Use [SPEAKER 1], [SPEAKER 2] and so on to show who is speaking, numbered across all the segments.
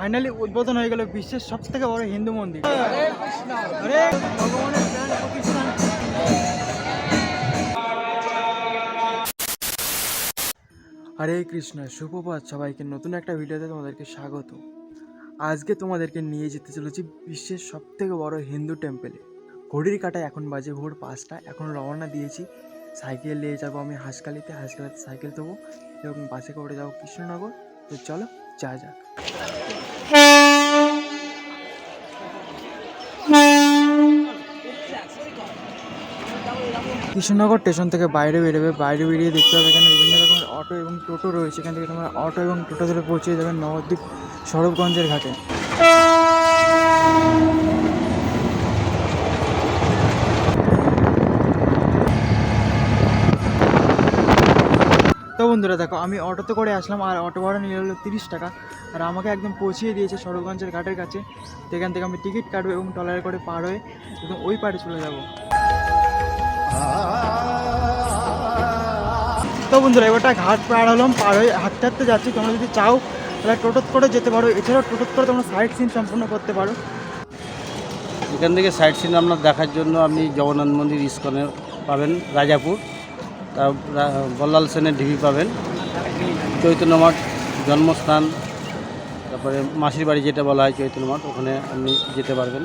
[SPEAKER 1] Finally উদ্বোধন হয়ে গেল বিশ্বের সব থেকে বড় হিন্দু মন্দির। হরে কৃষ্ণ সুপ্রভাত সবাইকে নতুন একটা ভিডিওতে তোমাদেরকে স্বাগত। আজকে তোমাদেরকে নিয়ে যেতে চলেছি বিশ্বের সব থেকে বড় হিন্দু টেম্পেলে ঘড়ির কাটায় এখন বাজে ভোর পাঁচটা। এখন রওনা দিয়েছি। সাইকেল নিয়ে যাব আমি হাঁসকালিতে হাঁসকালিতে সাইকেল দেবো এবং বাসে করে যাব কৃষ্ণনগর। তো চলো, যা যাক। কৃষ্ণনগর স্টেশন থেকে বাইরে বেরোবে, বাইরে বেরিয়ে দেখতে হবে এখানে বিভিন্ন রকমের অটো এবং টোটো রয়েছে। এখান থেকে তোমরা অটো এবং টোটো ধরে পৌঁছে যাবে নবদ্বীপ সরবগঞ্জের ঘাটে। তো বন্ধুরা দেখো, আমি অটোতে করে আসলাম আর অটো ভাড়া নিয়ে হলো তিরিশ টাকা। আর আমাকে একদম পৌঁছিয়ে দিয়েছে সরবগঞ্জের ঘাটের কাছে। তো এখান থেকে আমি টিকিট কাটবো এবং টলারে করে পার হয়ে একদম ওই পারে চলে যাব। তো বন্ধুরা, এবারটা ঘাট পার হলাম, পার হয়ে হাঁটতে হাঁটতে যাচ্ছি। তোমরা যদি চাও, তাহলে টোটোত করে যেতে পারো। এছাড়াও টোটোত করে তোমরা সাইড সিন সম্পূর্ণ করতে পারো।
[SPEAKER 2] এখান থেকে সাইট সিন আপনার দেখার জন্য আপনি জগন্নাথ মন্দির ইস্কনে পাবেন, রাজাপুর। তার বল্লাল সেনের ঢিবি পাবেন। চৈতন্য মঠ জন্মস্থান। তারপরে মাসির বাড়ি যেটা বলা হয় চৈতন্য মঠ, ওখানে আপনি যেতে পারবেন।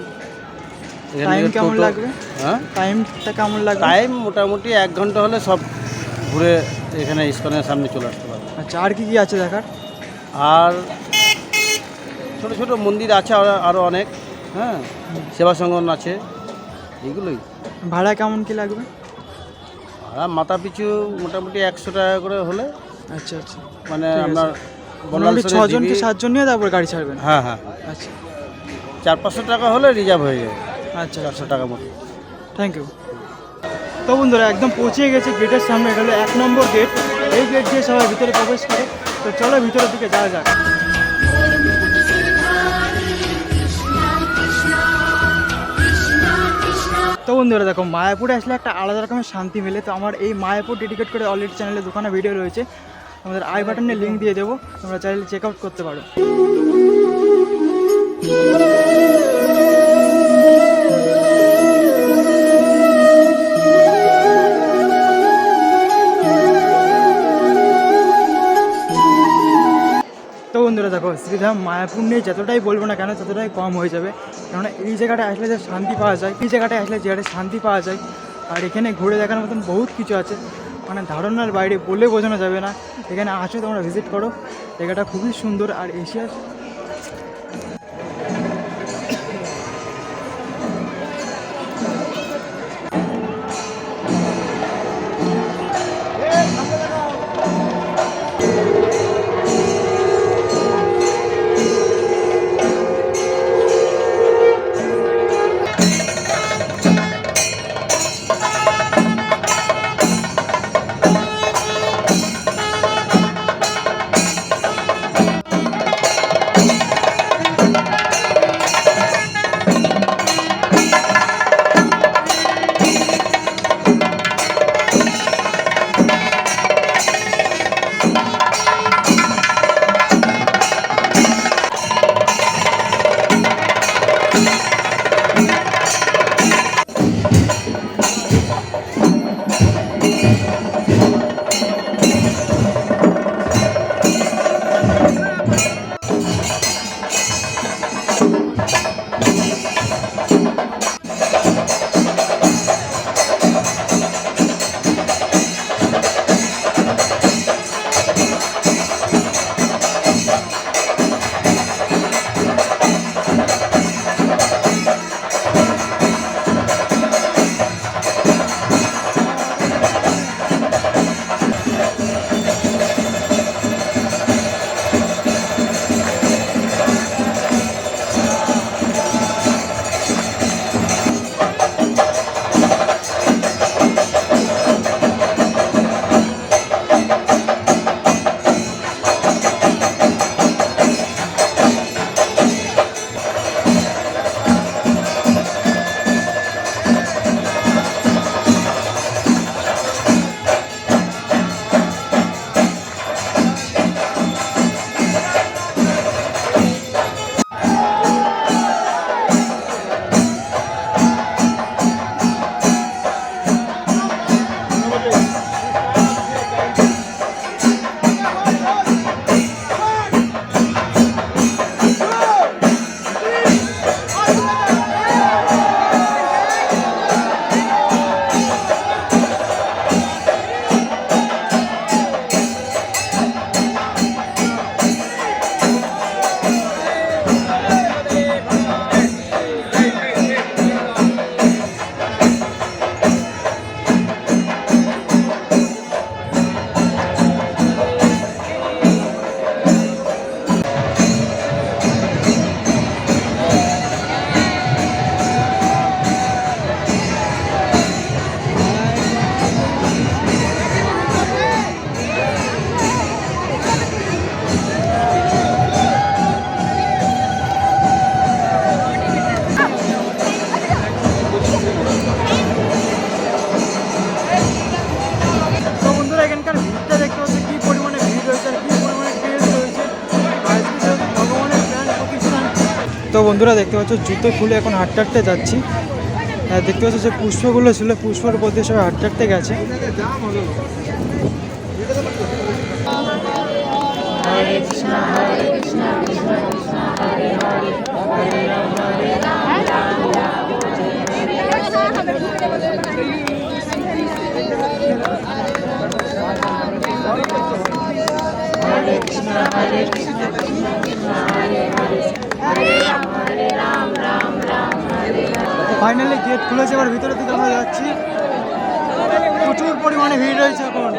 [SPEAKER 1] টাইম কেমন লাগবে?
[SPEAKER 2] হ্যাঁ?
[SPEAKER 1] টাইমটা কেমন লাগবে?
[SPEAKER 2] টাইম মোটামুটি এক ঘণ্টা হলে সব ঘুরে এখানে ইস্কনের সামনে চলে আসতে পারবেন
[SPEAKER 1] আচ্ছা আর কি কি আছে দেখার?
[SPEAKER 2] আর ছোট ছোট মন্দির আছে আরো- আরও অনেক হ্যাঁ? সেবা সংগঠন আছে এইগুলোই।
[SPEAKER 1] ভাড়া কেমন কি লাগবে?
[SPEAKER 2] আর মাথা পিছু মোটামুটি একশো টাকা করে হলে
[SPEAKER 1] আচ্ছা আচ্ছা।
[SPEAKER 2] মানে আপনার
[SPEAKER 1] মোটামুটি
[SPEAKER 2] বল্লাল
[SPEAKER 1] ছজন কি সাতজন নিয়ে তারপর গাড়ি ছাড়বেন?
[SPEAKER 2] হ্যাঁ হ্যাঁ।
[SPEAKER 1] আচ্ছা।
[SPEAKER 2] চার পাঁচশো টাকা হলে রিজার্ভ হয়ে যাবে
[SPEAKER 1] আচ্ছা
[SPEAKER 2] চারশো টাকা মতো।
[SPEAKER 1] থ্যাংক ইউ তো বন্ধুরা একদম পৌঁছে গেছে গেটের সামনে এটা হলো এক নম্বর গেট এই গেট দিয়ে সবাই ভিতরে প্রবেশ করে। তো চলো ভিতরের দিকে যাওয়া যাক। তো বন্ধুরা দেখো মায়াপুরে আসলে একটা আলাদা রকমের শান্তি মেলে। তো আমার এই মায়াপুর ডেডিকেট করে অলরেডি চ্যানেলে দুখানা ভিডিও রয়েছে। আমাদের আই বাটনে লিঙ্ক দিয়ে দেবো। তোমরা চাইলে চেক আউট করতে পারো। তো বন্ধুরা দেখো, শ্রীধাম, মায়াপুর নিয়ে যতটাই বলব না কেন, ততটাই কম হয়ে যাবে। কেননা এই জায়গাটায় আসলে যে শান্তি পাওয়া যায়, এই জায়গাটায় আসলে যে শান্তি পাওয়া যায়, আর এখানে ঘুরে দেখার মতন বহুত কিছু আছে। মানে ধারণার বাইরে বলে বোঝানো যাবে না। এখানে আসো, তোমরা ভিজিট করো। জায়গাটা খুবই সুন্দর, আর এশিয়ার তো বন্ধুরা দেখতে পাচ্ছ জুতো খুলে এখন হাঁটতে হাঁটতে যাচ্ছি দেখতে পাচ্ছ যে পুষ্পগুলো ছিল পুষ্পর দিয়ে সবাই হাঁটতে হাঁটতে গেছে ফাইনালি গেট খুলেছে, এবার ভিতরের দিকে আমরা যাচ্ছি। প্রচুর পরিমাণে ভিড় রয়েছে এখন।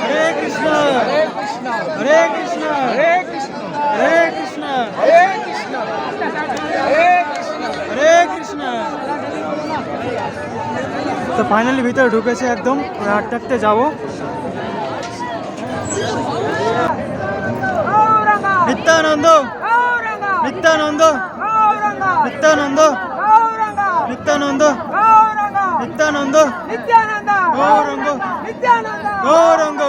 [SPEAKER 1] হরে কৃষ্ণ হরে কৃষ্ণ হরে কৃষ্ণ হরে কৃষ্ণ হরে কৃষ্ণ। তো ফাইনালি ভিতরে ঢুকেছে একদম হাঁটতে হাঁটতে যাব। নিত্যানন্দ নিত্যানন্দ নিত্যানন্দ নিত্যানন্দ নিত্যানন্দ গৌরঙ্গ গৌরঙ্গ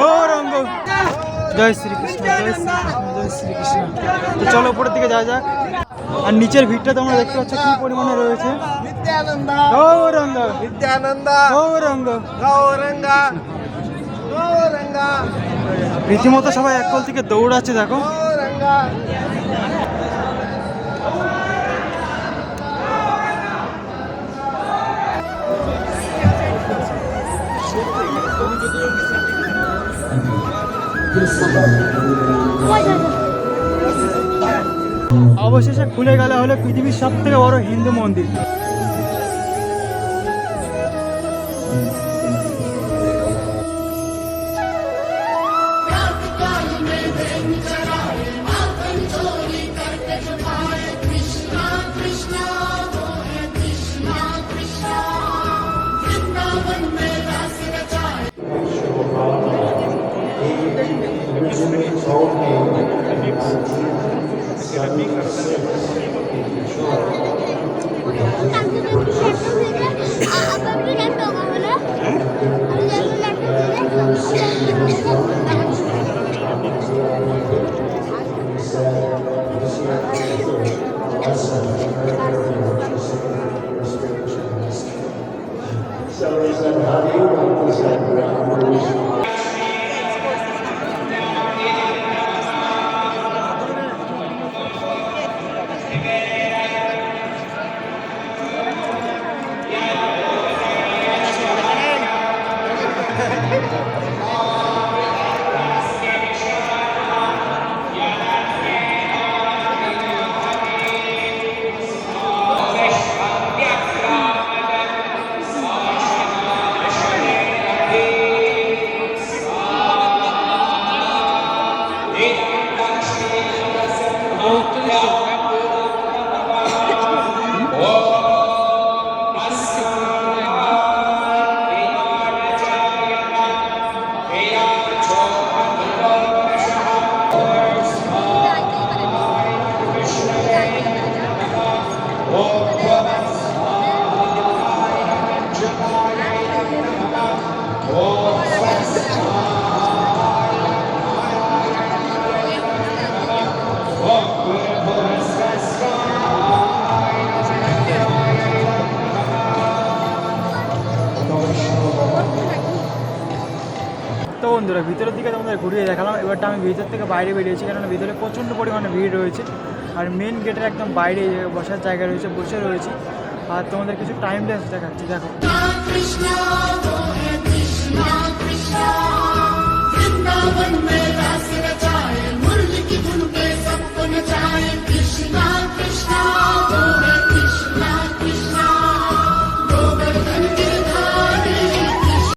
[SPEAKER 1] গৌরঙ্গ। জয় শ্রীকৃষ্ণ জয় শ্রীকৃষ্ণ জয় শ্রীকৃষ্ণ। তো চলো উপরের দিকে যাওয়া যাক। আর নিচের ভিড়টা তোমরা দেখতে পাচ্ছ কি পরিমাণে রয়েছে।
[SPEAKER 3] নিত্যানন্দ।
[SPEAKER 1] গৌরঙ্গ।
[SPEAKER 3] নিত্যানন্দ।
[SPEAKER 1] গৌরঙ্গ। রীতিমতো সবাই এক কল থেকে দৌড়াচ্ছে দেখো।
[SPEAKER 3] Oh.
[SPEAKER 1] অবশেষে খুলে গেলে হলো পৃথিবীর সব থেকে বড় হিন্দু মন্দির। তো গেলো ভিতরের দিকে তোমাদের ঘুরিয়ে দেখালাম। এবারটা আমি ভিতর থেকে বাইরে বেরিয়েছি কারণ ভিতরে প্রচণ্ড পরিমাণে ভিড় রয়েছে। আর মেন গেটের একদম বাইরে বসার জায়গা রয়েছে, বসে রয়েছি। আর তোমাদের কিছু টাইম লেস দেখাচ্ছি, দেখো।
[SPEAKER 4] কৃষ্ণ কৃষ্ণ